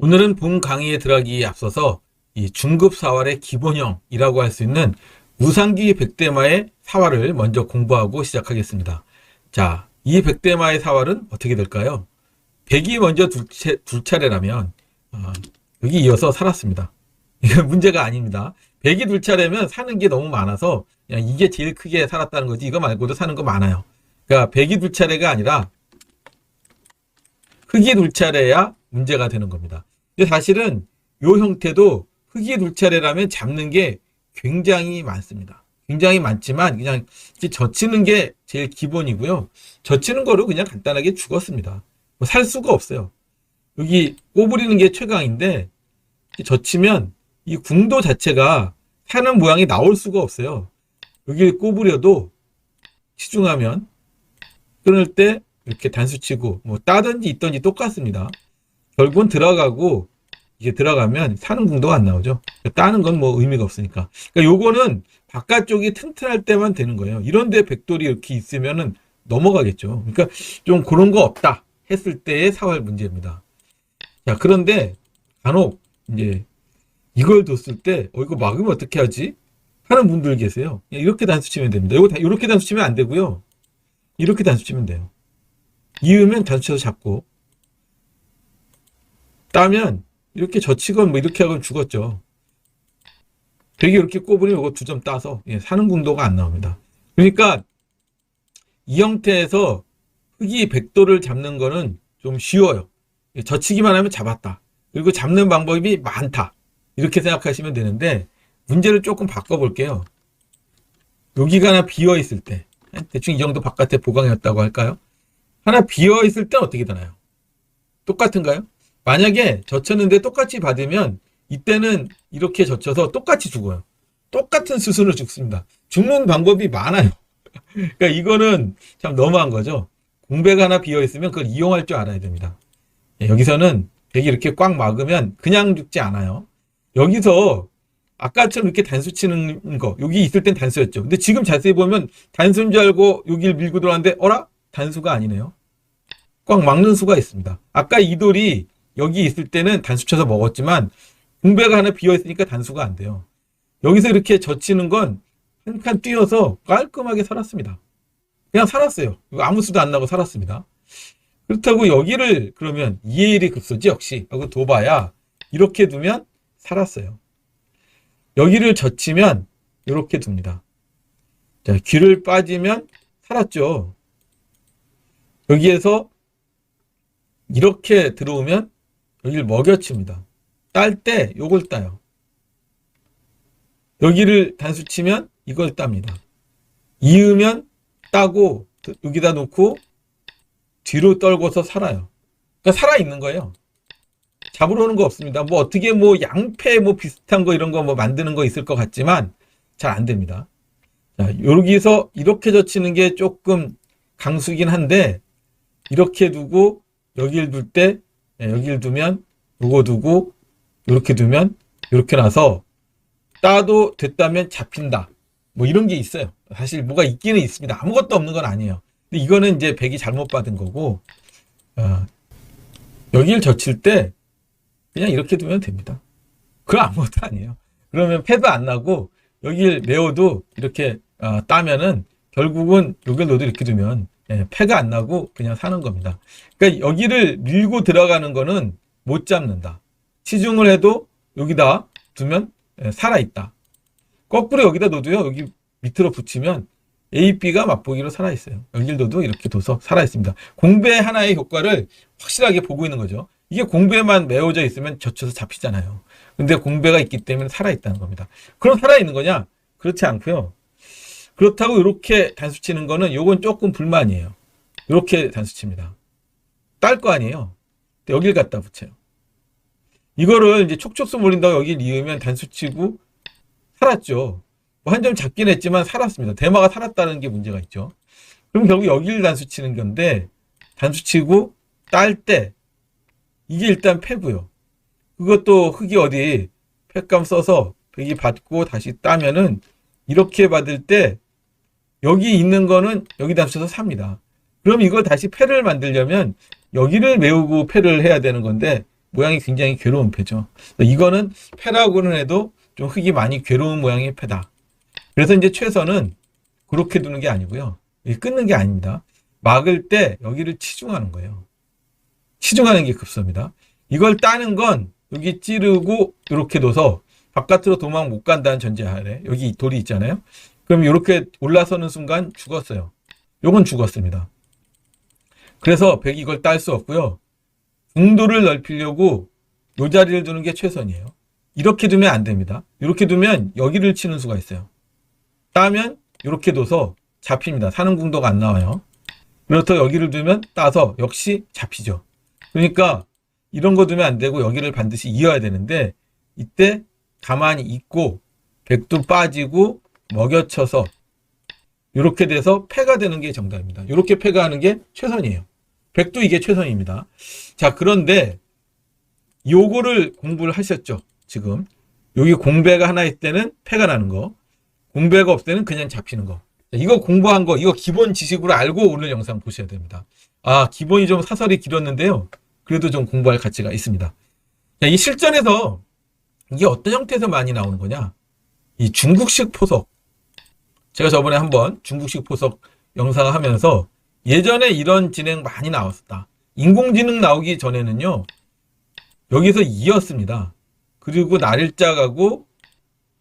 오늘은 본 강의에 들어가기에 앞서서 이 중급 사활의 기본형이라고 할 수 있는 우상기 백대마의 사활을 먼저 공부하고 시작하겠습니다. 자, 이 백대마의 사활은 어떻게 될까요? 백이 먼저 둘, 차, 둘 차례라면 어, 여기 이어서 살았습니다. 이건 문제가 아닙니다. 백이 둘 차례면 사는 게 너무 많아서 그냥 이게 제일 크게 살았다는 거지 이거 말고도 사는 거 많아요. 그러니까 백이 둘 차례가 아니라 흑이 둘 차례야 문제가 되는 겁니다. 근데 사실은 요 형태도 흑이 둘 차례라면 잡는 게 굉장히 많습니다. 굉장히 많지만 그냥 젖히는 게 제일 기본이고요. 젖히는 거로 그냥 간단하게 죽었습니다. 뭐 살 수가 없어요. 여기 꼬부리는 게 최강인데 젖히면 이 궁도 자체가 사는 모양이 나올 수가 없어요. 여기 꼬부려도 치중하면 끊을 때 이렇게 단수 치고 뭐 따든지 있든지 똑같습니다. 결국은 들어가고 이게 들어가면 사는 궁도가 안 나오죠. 따는 건 뭐 의미가 없으니까. 그러니까 요거는 바깥쪽이 튼튼할 때만 되는 거예요. 이런데 백돌이 이렇게 있으면은 넘어가겠죠. 그러니까 좀 그런 거 없다 했을 때의 사활 문제입니다. 자, 그런데 간혹 이제 이걸 뒀을 때, 어, 이거 막으면 어떻게 하지? 하는 분들 계세요. 이렇게 단수 치면 됩니다. 이거 다- 이렇게 단수 치면 안 되고요. 이렇게 단수 치면 돼요. 이으면 단수 쳐서 잡고, 따면 이렇게 젖히건 뭐 이렇게 하건 죽었죠. 되게 이렇게 꼽으면 이거 두 점 따서 예, 사는 궁도가 안 나옵니다. 그러니까 이 형태에서 흑이 백도를 잡는 거는 좀 쉬워요. 예, 젖히기만 하면 잡았다. 그리고 잡는 방법이 많다. 이렇게 생각하시면 되는데 문제를 조금 바꿔볼게요. 여기가 하나 비어 있을 때 대충 이 정도 바깥에 보강이었다고 할까요? 하나 비어 있을 때 어떻게 되나요? 똑같은가요? 만약에 젖혔는데 똑같이 받으면 이때는 이렇게 젖혀서 똑같이 죽어요. 똑같은 수순을 죽습니다. 죽는 방법이 많아요. 그러니까 이거는 참 너무한 거죠. 공백 하나 비어 있으면 그걸 이용할 줄 알아야 됩니다. 예, 여기서는 백이 이렇게 꽉 막으면 그냥 죽지 않아요. 여기서 아까처럼 이렇게 단수 치는 거 여기 있을 땐 단수였죠. 근데 지금 자세히 보면 단수인 줄 알고 여기를 밀고 들어왔는데 어라? 단수가 아니네요. 꽉 막는 수가 있습니다. 아까 이 돌이 여기 있을 때는 단수 쳐서 먹었지만 공배가 하나 비어 있으니까 단수가 안 돼요. 여기서 이렇게 젖히는 건 한 칸 뛰어서 깔끔하게 살았습니다. 그냥 살았어요. 아무 수도 안 나고 살았습니다. 그렇다고 여기를 그러면 2의 1이 급소지 역시 하고 둬봐야 이렇게 두면 살았어요. 여기를 젖히면 이렇게 둡니다. 자, 귀를 빠지면 살았죠. 여기에서 이렇게 들어오면 여기를 먹여칩니다. 딸 때 요걸 따요. 여기를 단수 치면 이걸 땁니다. 이으면 따고 여기다 놓고 뒤로 떨궈서 살아요. 그러니까 살아 있는 거예요. 잡으러 오는 거 없습니다. 뭐 어떻게 뭐 양패 뭐 비슷한 거 이런 거 뭐 만드는 거 있을 것 같지만 잘 안 됩니다. 자, 여기서 이렇게 젖히는 게 조금 강수긴 한데 이렇게 두고 여기를 둘 때 여기를 두면 요거 두고 이렇게 두면 이렇게 나서 따도 됐다면 잡힌다. 뭐 이런 게 있어요. 사실 뭐가 있기는 있습니다. 아무것도 없는 건 아니에요. 근데 이거는 이제 백이 잘못 받은 거고 어, 여기를 젖힐 때 그냥 이렇게 두면 됩니다. 그거 아무것도 아니에요. 그러면 패도 안 나고 여기를 메워도 이렇게 어, 따면은 결국은 여기를 넣어도 이렇게 두면 예, 패가 안 나고 그냥 사는 겁니다. 그러니까 여기를 밀고 들어가는 거는 못 잡는다. 치중을 해도 여기다 두면 예, 살아있다. 거꾸로 여기다 둬도요. 여기 밑으로 붙이면 A, B가 맛보기로 살아있어요. 여기를 둬도 이렇게 둬서 살아있습니다. 공배 하나의 효과를 확실하게 보고 있는 거죠. 이게 공배만 메워져 있으면 젖혀서 잡히잖아요. 근데 공배가 있기 때문에 살아있다는 겁니다. 그럼 살아있는 거냐? 그렇지 않고요. 그렇다고 이렇게 단수 치는 거는 요건 조금 불만이에요. 이렇게 단수 칩니다. 딸 거 아니에요. 여길 갖다 붙여요. 이거를 이제 촉촉수 몰린다고 여길 이으면 단수 치고 살았죠. 뭐 한 점 잡긴 했지만 살았습니다. 대마가 살았다는 게 문제가 있죠. 그럼 결국 여기를 단수 치는 건데 단수 치고 딸 때 이게 일단 패고요. 그것도 흙이 어디 팩감 써서 백이 받고 다시 따면은 이렇게 받을 때 여기 있는 거는 여기다 붙여서 삽니다. 그럼 이걸 다시 패를 만들려면 여기를 메우고 패를 해야 되는 건데 모양이 굉장히 괴로운 패죠. 이거는 패라고는 해도 좀 흙이 많이 괴로운 모양의 패다. 그래서 이제 최선은 그렇게 두는 게 아니고요. 이 끊는 게 아닙니다. 막을 때 여기를 치중하는 거예요. 치중하는 게 급소입니다. 이걸 따는 건 여기 찌르고 이렇게 둬서 바깥으로 도망 못 간다는 전제 하에 여기 돌이 있잖아요. 그럼 이렇게 올라서는 순간 죽었어요. 요건 죽었습니다. 그래서 백이 이걸 딸 수 없고요. 중도를 넓히려고 요 자리를 두는 게 최선이에요. 이렇게 두면 안 됩니다. 이렇게 두면 여기를 치는 수가 있어요. 따면 이렇게 둬서 잡힙니다. 사는 궁도가 안 나와요. 그렇다 여기를 두면 따서 역시 잡히죠. 그러니까 이런 거 두면 안 되고 여기를 반드시 이어야 되는데 이때 가만히 있고 백도 빠지고 먹여쳐서 이렇게 돼서 패가 되는 게 정답입니다. 이렇게 패가 하는 게 최선이에요. 백도 이게 최선입니다. 자, 그런데 요거를 공부를 하셨죠. 지금 여기 공배가 하나 있을 때는 패가 나는 거, 공배가 없을 때는 그냥 잡히는 거. 자, 이거 공부한 거, 이거 기본 지식으로 알고 오늘 영상 보셔야 됩니다. 아, 기본이 좀 사설이 길었는데요. 그래도 좀 공부할 가치가 있습니다. 자, 이 실전에서 이게 어떤 형태에서 많이 나오는 거냐? 이 중국식 포석. 제가 저번에 한번 중국식 포석 영상을 하면서 예전에 이런 진행 많이 나왔었다. 인공지능 나오기 전에는요, 여기서 이었습니다. 그리고 날짜 가고,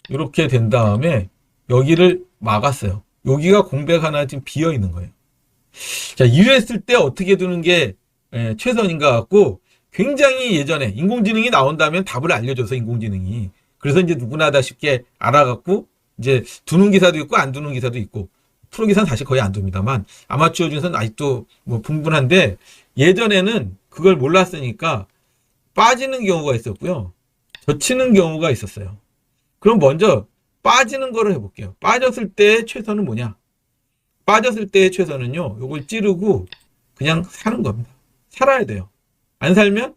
이렇게 된 다음에 여기를 막았어요. 여기가 공백 하나 지금 비어 있는 거예요. 자, 이랬을 때 어떻게 두는 게 예, 최선인 가 같고, 굉장히 예전에 인공지능이 나온다면 답을 알려줘서 인공지능이. 그래서 이제 누구나 다 쉽게 알아갖고, 이제 두는 기사도 있고, 안 두는 기사도 있고, 프로 기사는 사실 거의 안 둡니다만, 아마추어 중에서는 아직도 뭐 분분한데, 예전에는 그걸 몰랐으니까 빠지는 경우가 있었고요. 젖히는 경우가 있었어요. 그럼 먼저 빠지는 거를 해볼게요. 빠졌을 때의 최선은 뭐냐? 빠졌을 때의 최선은요, 요걸 찌르고 그냥 사는 겁니다. 살아야 돼요. 안 살면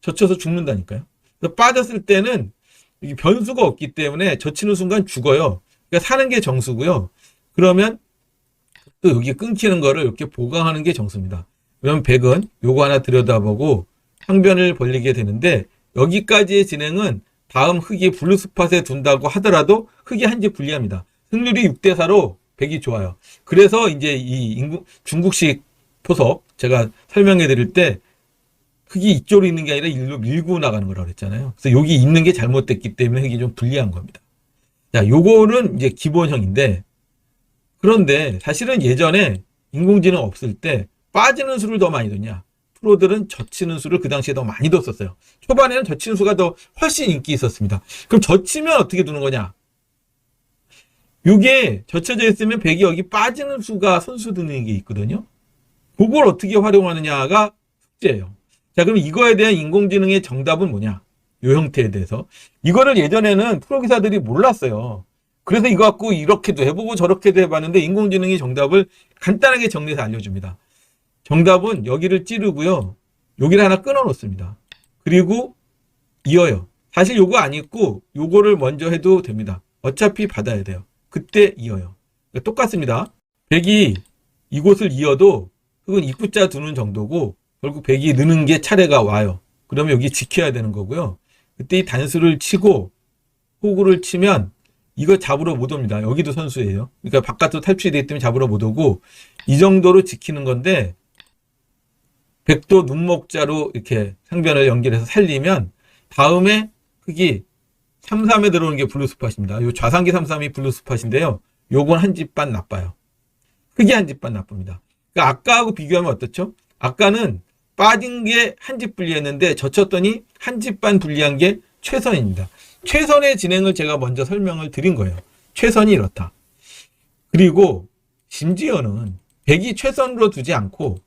젖혀서 죽는다니까요. 빠졌을 때는 변수가 없기 때문에 젖히는 순간 죽어요. 그러니까 사는 게 정수고요. 그러면 또 여기 끊기는 거를 이렇게 보강하는 게 정수입니다. 그러면 백은 요거 하나 들여다보고 항변을 벌리게 되는데 여기까지의 진행은 다음 흙이 블루스팟에 둔다고 하더라도 흙이 한지 불리합니다. 승률이 6대 4로 백이 좋아요. 그래서 이제 이 중국식 포석 제가 설명해 드릴 때 흙이 이쪽으로 있는 게 아니라 일로 밀고 나가는 거라고 그랬잖아요. 그래서 여기 있는 게 잘못됐기 때문에 흙이 좀 불리한 겁니다. 자, 요거는 이제 기본형인데 그런데 사실은 예전에 인공지능 없을 때 빠지는 수를 더 많이 뒀냐? 프로들은 젖히는 수를 그 당시에 더 많이 뒀었어요. 초반에는 젖히는 수가 더 훨씬 인기 있었습니다. 그럼 젖히면 어떻게 두는 거냐? 이게 젖혀져 있으면 백이 여기 빠지는 수가 선수 드는 게 있거든요. 그걸 어떻게 활용하느냐가 숙제예요. 자, 그럼 이거에 대한 인공지능의 정답은 뭐냐? 요 형태에 대해서. 이거를 예전에는 프로 기사들이 몰랐어요. 그래서 이거 갖고 이렇게도 해보고 저렇게도 해봤는데 인공지능이 정답을 간단하게 정리해서 알려줍니다. 정답은 여기를 찌르고요. 여기를 하나 끊어 놓습니다. 그리고 이어요. 사실 요거 안 있고 요거를 먼저 해도 됩니다. 어차피 받아야 돼요. 그때 이어요. 그러니까 똑같습니다. 백이 이곳을 이어도 흙은 입구자 두는 정도고 결국 백이 느는 게 차례가 와요. 그러면 여기 지켜야 되는 거고요. 그때 이 단수를 치고 호구를 치면 이거 잡으러 못 옵니다. 여기도 선수예요. 그러니까 바깥으로 탈출이 되기 때문에 잡으러 못 오고 이 정도로 지키는 건데 백도 눈목자로 이렇게 상변을 연결해서 살리면 다음에 흙이 33에 들어오는 게 블루스팟입니다. 요 좌상기 33이 블루스팟인데요. 요건 한 집 반 나빠요. 흙이 한 집 반 나쁩니다. 그러니까 아까하고 비교하면 어떻죠? 아까는 빠진 게 한 집 분리했는데 젖혔더니 한 집 반 분리한 게 최선입니다. 최선의 진행을 제가 먼저 설명을 드린 거예요. 최선이 이렇다. 그리고 심지어는 백이 최선으로 두지 않고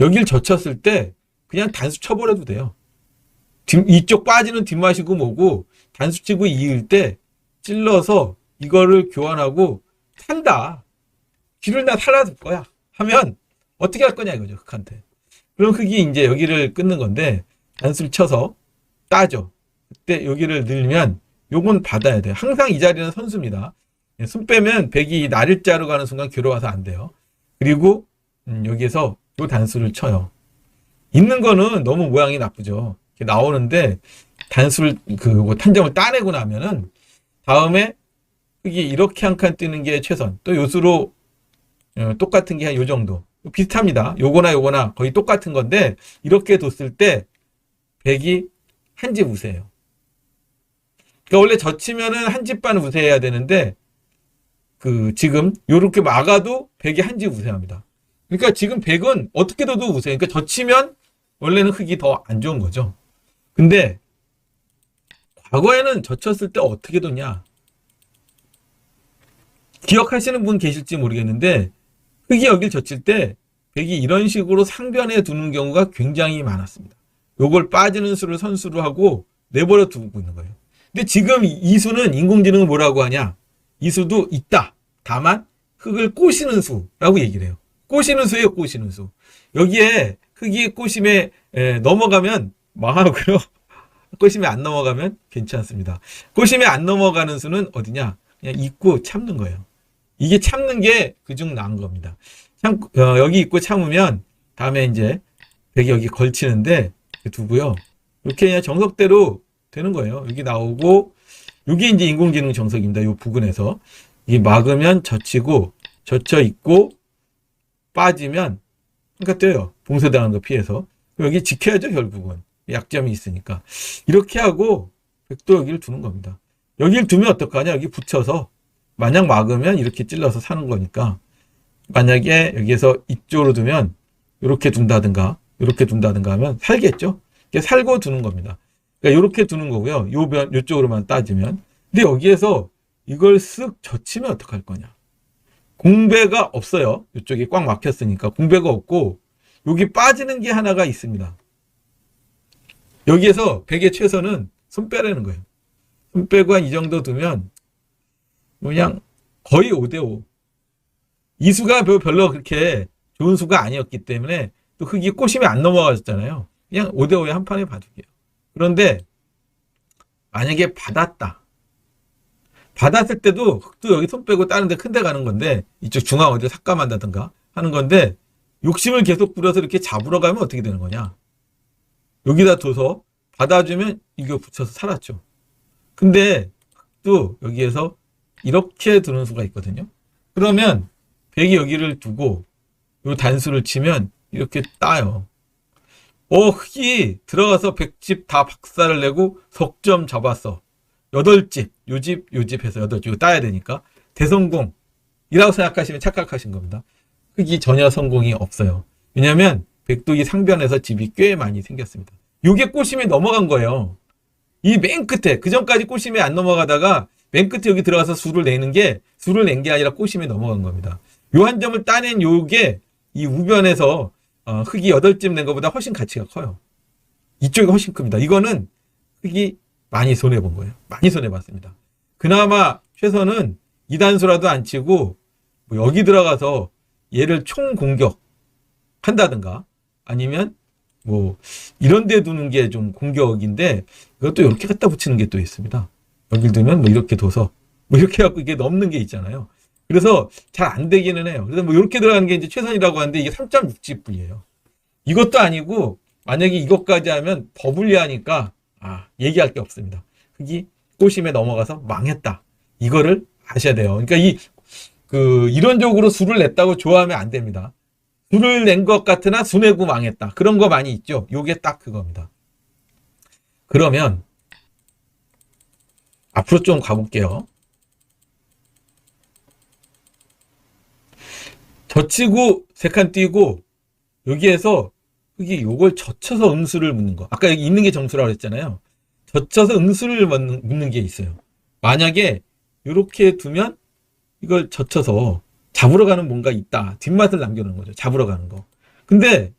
여길 젖혔을 때 그냥 단수 쳐버려도 돼요. 뒷- 이쪽 빠지는 뒷맛이고 뭐고 단수 치고 이을 때 찔러서 이거를 교환하고 산다. 길을 나 살아줄 거야. 하면 어떻게 할 거냐 이거죠. 흑한테. 그럼 흑이 이제 여기를 끊는 건데 단수를 쳐서 따죠. 그때 여기를 늘면 요건 받아야 돼요. 항상 이 자리는 선수입니다. 예, 숨 빼면 백이 자르 가는 순간 괴로워서 안 돼요. 그리고 음, 여기에서 요 단수를 쳐요. 있는 거는 너무 모양이 나쁘죠. 나오는데 단수를 그뭐 탄점을 따내고 나면은 다음에 흙이 이렇게 한 칸 뜨는 게 최선. 또 요수로 어, 똑같은 게 한 요 정도. 비슷합니다. 요거나 요거나 거의 똑같은 건데 이렇게 뒀을 때 백이 한 집 우세요. 그러니까 원래 젖히면은 한 집 반 우세해야 되는데 그 지금 요렇게 막아도 백이 한 집 우세합니다. 그러니까 지금 백은 어떻게 둬도 우세. 그러니까 젖히면 원래는 흙이 더 안 좋은 거죠. 근데 과거에는 젖혔을 때 어떻게 뒀냐? 기억하시는 분 계실지 모르겠는데 흙이 여길 젖힐 때 백이 이런 식으로 상변에 두는 경우가 굉장히 많았습니다. 요걸 빠지는 수를 선수로 하고 내버려 두고 있는 거예요. 근데 지금 이 수는 인공지능은 뭐라고 하냐? 이 수도 있다. 다만 흙을 꼬시는 수라고 얘기를 해요. 꼬시는 수예요, 꼬시는 수. 여기에 흙이 꼬심에 에, 넘어가면 망하고요. 꼬심에 안 넘어가면 괜찮습니다. 꼬심에 안 넘어가는 수는 어디냐? 그냥 있고 참는 거예요. 이게 참는 게 그중 나은 겁니다. 참, 어, 여기 있고 참으면 다음에 이제 백이 여기 걸치는데 두고요. 이렇게 그냥 정석대로 되는 거예요. 여기 나오고 여기 이제 인공지능 정석입니다. 이 부근에서 이 막으면 젖히고 젖혀 있고 빠지면 그러니까 떼요. 봉쇄당한 거 피해서 여기 지켜야죠 결국은 약점이 있으니까 이렇게 하고 백도 여기를 두는 겁니다. 여기를 두면 어떡하냐? 여기 붙여서 만약 막으면 이렇게 찔러서 사는 거니까 만약에 여기에서 이쪽으로 두면 이렇게 둔다든가 이렇게 둔다든가 하면 살겠죠. 살고 두는 겁니다. 그러니까 이렇게 두는 거고요. 요 변, 요쪽으로만 따지면. 근데 여기에서 이걸 쓱 젖히면 어떡할 거냐. 공배가 없어요. 이쪽이 꽉 막혔으니까 공배가 없고 여기 빠지는 게 하나가 있습니다. 여기에서 백의 최선은 손 빼라는 거예요. 손 빼고 한 이 정도 두면 그냥 거의 5대5. 이 수가 별로 그렇게 좋은 수가 아니었기 때문에 또 흙이 꼬심에 안 넘어가졌잖아요. 그냥 5대5에 한 판에 봐줄게요. 그런데 만약에 받았다. 받았을 때도 흙도 여기 손 빼고 다른 데 큰 데 가는 건데 이쪽 중앙 어디를 삭감한다든가 하는 건데 욕심을 계속 부려서 이렇게 잡으러 가면 어떻게 되는 거냐. 여기다 둬서 받아주면 이거 붙여서 살았죠. 근데 흙도 여기에서 이렇게 두는 수가 있거든요. 그러면 백이 여기를 두고 요 단수를 치면 이렇게 따요. 어, 흙이 들어가서 백집 다 박살을 내고 석점 잡았어. 여덟 집, 요 집, 요집 해서 여덟 집, 이거 따야 되니까. 대성공이라고 생각하시면 착각하신 겁니다. 흙이 전혀 성공이 없어요. 왜냐면 백독이 상변에서 집이 꽤 많이 생겼습니다. 요게 꼬심에 넘어간 거예요. 이 맨 끝에, 그 전까지 꼬심에 안 넘어가다가 맨 끝에 여기 들어가서 수를 내는 게, 수를 낸 게 아니라 꼬심에 넘어간 겁니다. 요 한 점을 따낸 요게 이 우변에서 어, 흙이 8집 낸 것보다 훨씬 가치가 커요. 이쪽이 훨씬 큽니다. 이거는 흙이 많이 손해본 거예요. 많이 손해봤습니다. 그나마 최선은 이단수라도 안 치고 뭐 여기 들어가서 얘를 총 공격 한다든가 아니면 뭐 이런 데 두는 게 좀 공격인데 이것도 이렇게 갖다 붙이는 게 또 있습니다. 여길 두면 뭐 이렇게 둬서 뭐 이렇게 해갖고 이게 넘는 게 있잖아요. 그래서 잘 안 되기는 해요. 그래서 뭐 이렇게 들어가는 게 이제 최선이라고 하는데 이게 3.6집분이에요. 이것도 아니고 만약에 이것까지 하면 더 불리하니까 아 얘기할 게 없습니다. 흙이 꼬심에 넘어가서 망했다. 이거를 아셔야 돼요. 그러니까 이 그 이론적으로 수를 냈다고 좋아하면 안 됩니다. 수를 낸 것 같으나 수 내고 망했다. 그런 거 많이 있죠. 요게 딱 그겁니다. 그러면 앞으로 좀 가볼게요. 젖히고 세 칸 띄고 여기에서 흙이 요걸 젖혀서 응수를 묻는 거. 아까 여기 있는 게 정수라고 했잖아요. 젖혀서 응수를 묻는, 묻는 게 있어요. 만약에 이렇게 두면 이걸 젖혀서 잡으러 가는 뭔가 있다. 뒷맛을 남겨놓은 거죠. 잡으러 가는 거. 근데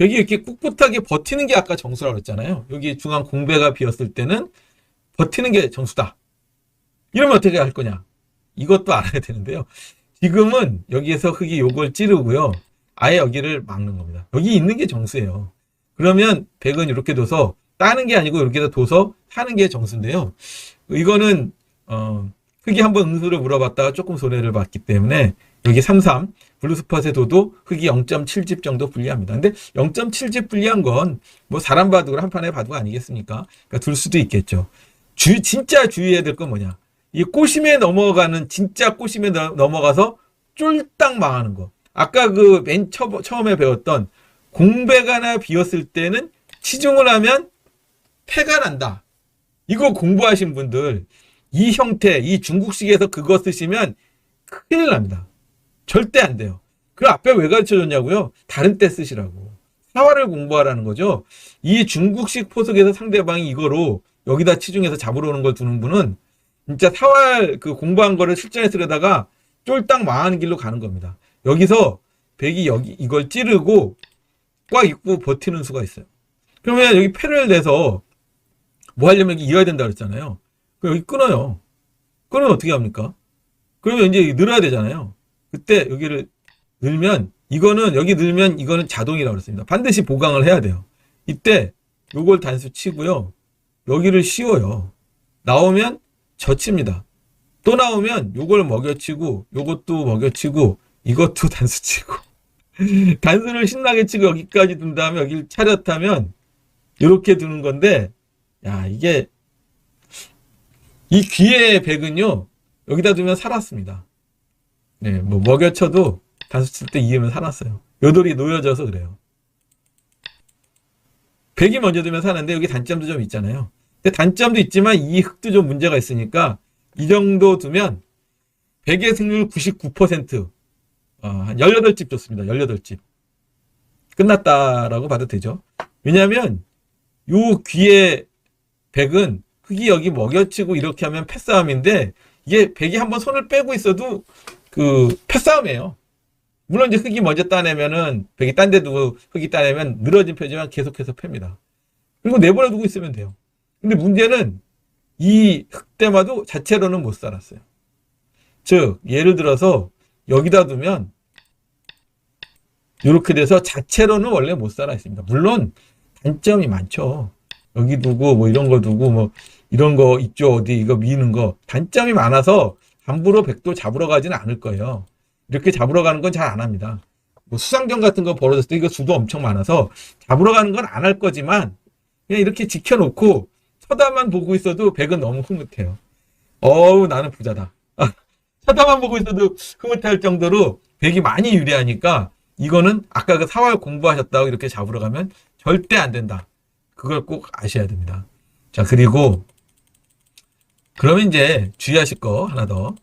여기 이렇게 꿋꿋하게 버티는 게 아까 정수라고 했잖아요. 여기 중앙 공배가 비었을 때는 버티는 게 정수다. 이러면 어떻게 할 거냐? 이것도 알아야 되는데요. 지금은 여기에서 흙이 요걸 찌르고요. 아예 여기를 막는 겁니다. 여기 있는 게 정수예요. 그러면 백은 이렇게 둬서 따는 게 아니고 이렇게 둬서 타는 게 정수인데요. 이거는 어, 흙이 한번 응수를 물어봤다가 조금 손해를 봤기 때문에 여기 33 블루스팟의 도도 흙이 0.7집 정도 불리합니다. 근데 0.7집 불리한 건 뭐 사람 바둑을 한 판에 바둑 아니겠습니까? 그러니까 둘 수도 있겠죠. 주 진짜 주의해야 될 건 뭐냐? 이 꼬심에 넘어가는 진짜 꼬심에 너- 넘어가서 쫄딱 망하는 거. 아까 그 맨 처음에 배웠던 공배가 하나 비었을 때는 치중을 하면 패가 난다. 이거 공부하신 분들 이 형태, 이 중국식에서 그거 쓰시면 큰일 납니다. 절대 안 돼요. 그 앞에 왜 가르쳐 줬냐고요? 다른 때 쓰시라고. 사활을 공부하라는 거죠. 이 중국식 포석에서 상대방이 이거로 여기다 치중해서 잡으러 오는 걸 두는 분은 진짜 사활 그 공부한 거를 실전에 쓰려다가 쫄딱 망하는 길로 가는 겁니다. 여기서 백이 여기 이걸 찌르고 꽉 입고 버티는 수가 있어요. 그러면 여기 패를 내서 뭐 하려면 여기 이어야 된다 그랬잖아요. 그럼 여기 끊어요. 끊으면 어떻게 합니까? 그러면 이제 늘어야 되잖아요. 그때 여기를 늘면 이거는 여기 늘면 이거는 자동이라고 그랬습니다. 반드시 보강을 해야 돼요. 이때 요걸 단수 치고요. 여기를 씌워요. 나오면 젖힙니다. 또 나오면 요걸 먹여치고 요것도 먹여치고 이것도 단수 치고 단수를 신나게 치고 여기까지 둔 다음에 여기를 차렷하면 이렇게 두는 건데 야 이게 이 귀의 백은요 여기다 두면 살았습니다. 네, 뭐 먹여쳐도 단수 칠 때 이으면 살았어요. 요돌이 놓여져서 그래요. 백이 먼저 두면 사는데 여기 단점도 좀 있잖아요. 근데 단점도 있지만 이 흙도 좀 문제가 있으니까 이 정도 두면 백의 승률 99%, 어, 한 18집 좋습니다. 18집. 끝났다라고 봐도 되죠. 왜냐하면 요 귀의 백은 흙이 여기 먹여치고 이렇게 하면 패싸움인데 이게 백이 한번 손을 빼고 있어도 그 패싸움이에요. 물론 이제 흙이 먼저 따내면은 백이 딴데 두고 흙이 따내면 늘어진 표지만 계속해서 팹니다. 그리고 내버려 두고 있으면 돼요. 근데 문제는 이 흙대마도 자체로는 못 살았어요. 즉 예를 들어서 여기다 두면 이렇게 돼서 자체로는 원래 못 살아 있습니다. 물론 단점이 많죠. 여기 두고 뭐 이런 거 두고 뭐 이런 거 있죠 어디 이거 미는 거 단점이 많아서 함부로 백도 잡으러 가지는 않을 거예요. 이렇게 잡으러 가는 건 잘 안 합니다. 뭐 수상전 같은 거 벌어졌을 때 이거 수도 엄청 많아서 잡으러 가는 건 안 할 거지만 그냥 이렇게 지켜놓고 쳐다만 보고 있어도 백은 너무 흐뭇해요. 어우 나는 부자다. 쳐다만 보고 있어도 흐뭇할 정도로 백이 많이 유리하니까 이거는 아까 그 사활 공부하셨다고 이렇게 잡으러 가면 절대 안 된다. 그걸 꼭 아셔야 됩니다. 자, 그리고 그러면 이제 주의하실 거 하나 더.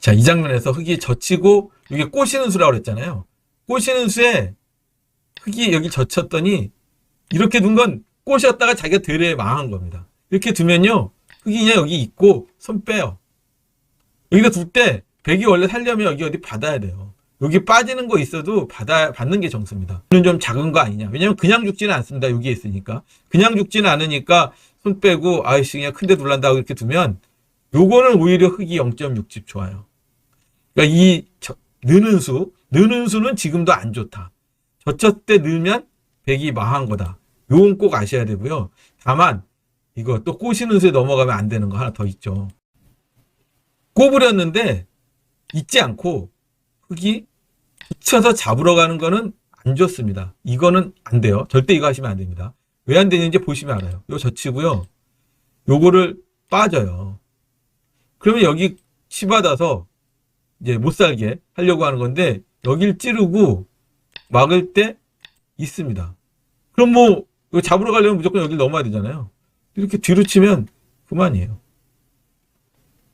자, 이 장면에서 흙이 젖히고 이게 꼬시는 수라고 그랬잖아요. 꼬시는 수에 흙이 여기 젖혔더니 이렇게 둔 건 꼬셨다가 자기가 되레 망한 겁니다. 이렇게 두면요. 흙이 그냥 여기 있고 손 빼요. 여기다 둘 때 백이 원래 살려면 여기 어디 받아야 돼요. 여기 빠지는 거 있어도 받아 받는 게 정수입니다. 이는 좀 작은 거 아니냐? 왜냐면 그냥 죽지는 않습니다. 여기에 있으니까 그냥 죽지는 않으니까 손 빼고 아이씨 그냥 큰 데 둘란다고 이렇게 두면 요거는 오히려 흙이 0.6집 좋아요. 그러니까 이 저- 느는 수, 느는 수는 지금도 안 좋다. 젖혔을 때 늘면 백이 망한 거다. 요건 꼭 아셔야 되고요. 다만 이거 또 꼬시는 수에 넘어가면 안 되는 거 하나 더 있죠. 꼬부렸는데 잊지 않고 흙이 붙여서 잡으러 가는 거는 안 좋습니다. 이거는 안 돼요. 절대 이거 하시면 안 됩니다. 왜 안 되는지 보시면 알아요. 요 젖히고요. 요거를 빠져요. 그러면 여기 치받아서 이제 못 살게 하려고 하는 건데 여길 찌르고 막을 때 있습니다. 그럼 뭐 잡으러 가려면 무조건 여길 넘어야 되잖아요. 이렇게 뒤로 치면 그만이에요.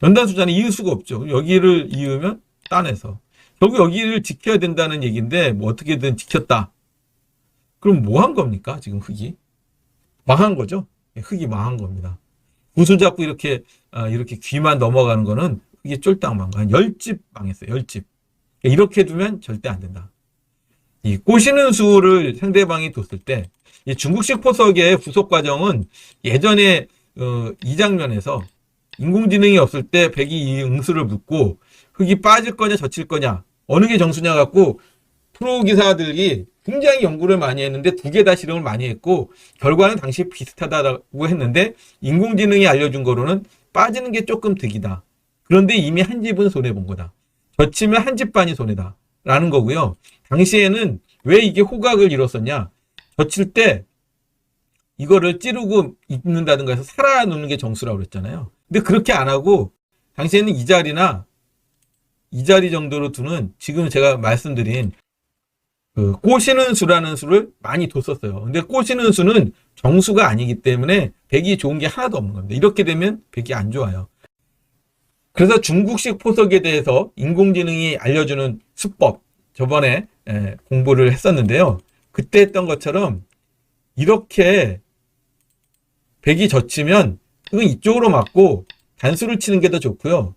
연단 수자는 이을 수가 없죠. 여기를 이으면 따내서 결국 여기를 지켜야 된다는 얘기인데 뭐 어떻게든 지켰다. 그럼 뭐 한 겁니까? 지금 흙이 망한 거죠. 예, 흙이 망한 겁니다. 구슬 잡고 이렇게 아, 이렇게 귀만 넘어가는 거는 흙이 쫄딱 망가. 한 10집 망했어요. 10집. 이렇게 두면 절대 안 된다. 이 꼬시는 수를 상대방이 뒀을 때, 이 중국식 포석의 부속 과정은 예전에 어, 이 장면에서 인공지능이 없을 때 백이 이 응수를 묻고 흙이 빠질 거냐 젖힐 거냐 어느 게 정수냐 갖고 프로 기사들이 굉장히 연구를 많이 했는데 두 개 다 실험을 많이 했고 결과는 당시 비슷하다고 했는데 인공지능이 알려준 거로는 빠지는 게 조금 득이다. 그런데 이미 한 집은 손해본 거다. 젖히면 한 집 반이 손해다. 라는 거고요. 당시에는 왜 이게 호각을 이뤘었냐? 젖힐 때 이거를 찌르고 있는다든가 해서 살아 놓는 게 정수라고 그랬잖아요. 근데 그렇게 안 하고 당시에는 이 자리나 이 자리 정도로 두는 지금 제가 말씀드린 그 꼬시는 수라는 수를 많이 뒀었어요. 근데 꼬시는 수는 정수가 아니기 때문에 백이 좋은 게 하나도 없는 겁니다. 이렇게 되면 백이 안 좋아요. 그래서 중국식 포석에 대해서 인공지능이 알려주는 수법 저번에 에, 공부를 했었는데요. 그때 했던 것처럼 이렇게 백이 젖히면 그건 이쪽으로 맞고 단수를 치는 게 더 좋고요.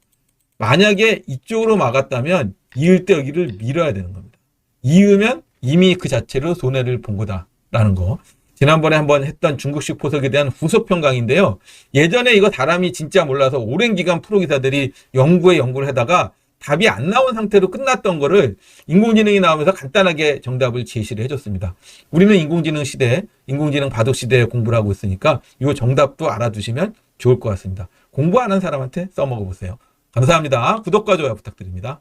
만약에 이쪽으로 막았다면 이을 때 여기를 밀어야 되는 겁니다. 이으면 이미 그 자체로 손해를 본 거다라는 거. 지난번에 한번 했던 중국식 포석에 대한 후소평 강인데요. 예전에 이거 다람이 진짜 몰라서 오랜 기간 프로기사들이 연구에 연구를 하다가 답이 안 나온 상태로 끝났던 거를 인공지능이 나오면서 간단하게 정답을 제시를 해줬습니다. 우리는 인공지능 시대, 인공지능 바둑 시대에 공부를 하고 있으니까 이 정답도 알아두시면 좋을 것 같습니다. 공부 안 한 사람한테 써먹어 보세요. 감사합니다. 구독과 좋아요 부탁드립니다.